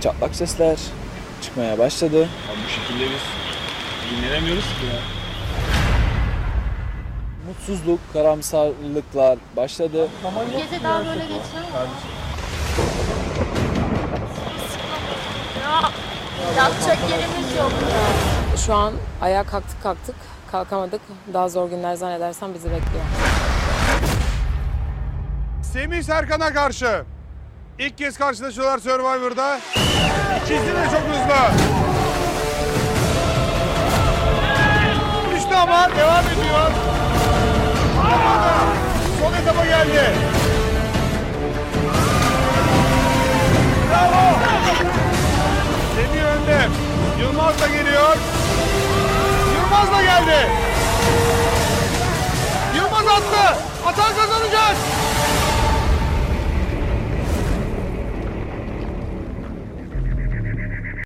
çatlak sesler çıkmaya başladı. Abi bu şekilde biz dinlenemiyoruz ki ya. Mutsuzluk, karamsarlıklar başladı. Gece daha böyle geçer mi? Ya, yatacak yerimiz yok ya. Şu an ayağa kalktık kalktık. Kalkamadık. Daha zor günler zannedersem bizi bekliyor. Semih Serkan'a karşı. İlk kez karşılaşıyorlar Survivor'da. İkisi de çok hızlı. Düştü ama devam ediyor. Olmadı. Son etapa geldi. Bravo. Semih önde. Yılmaz da geliyor. Yılmaz da geldi.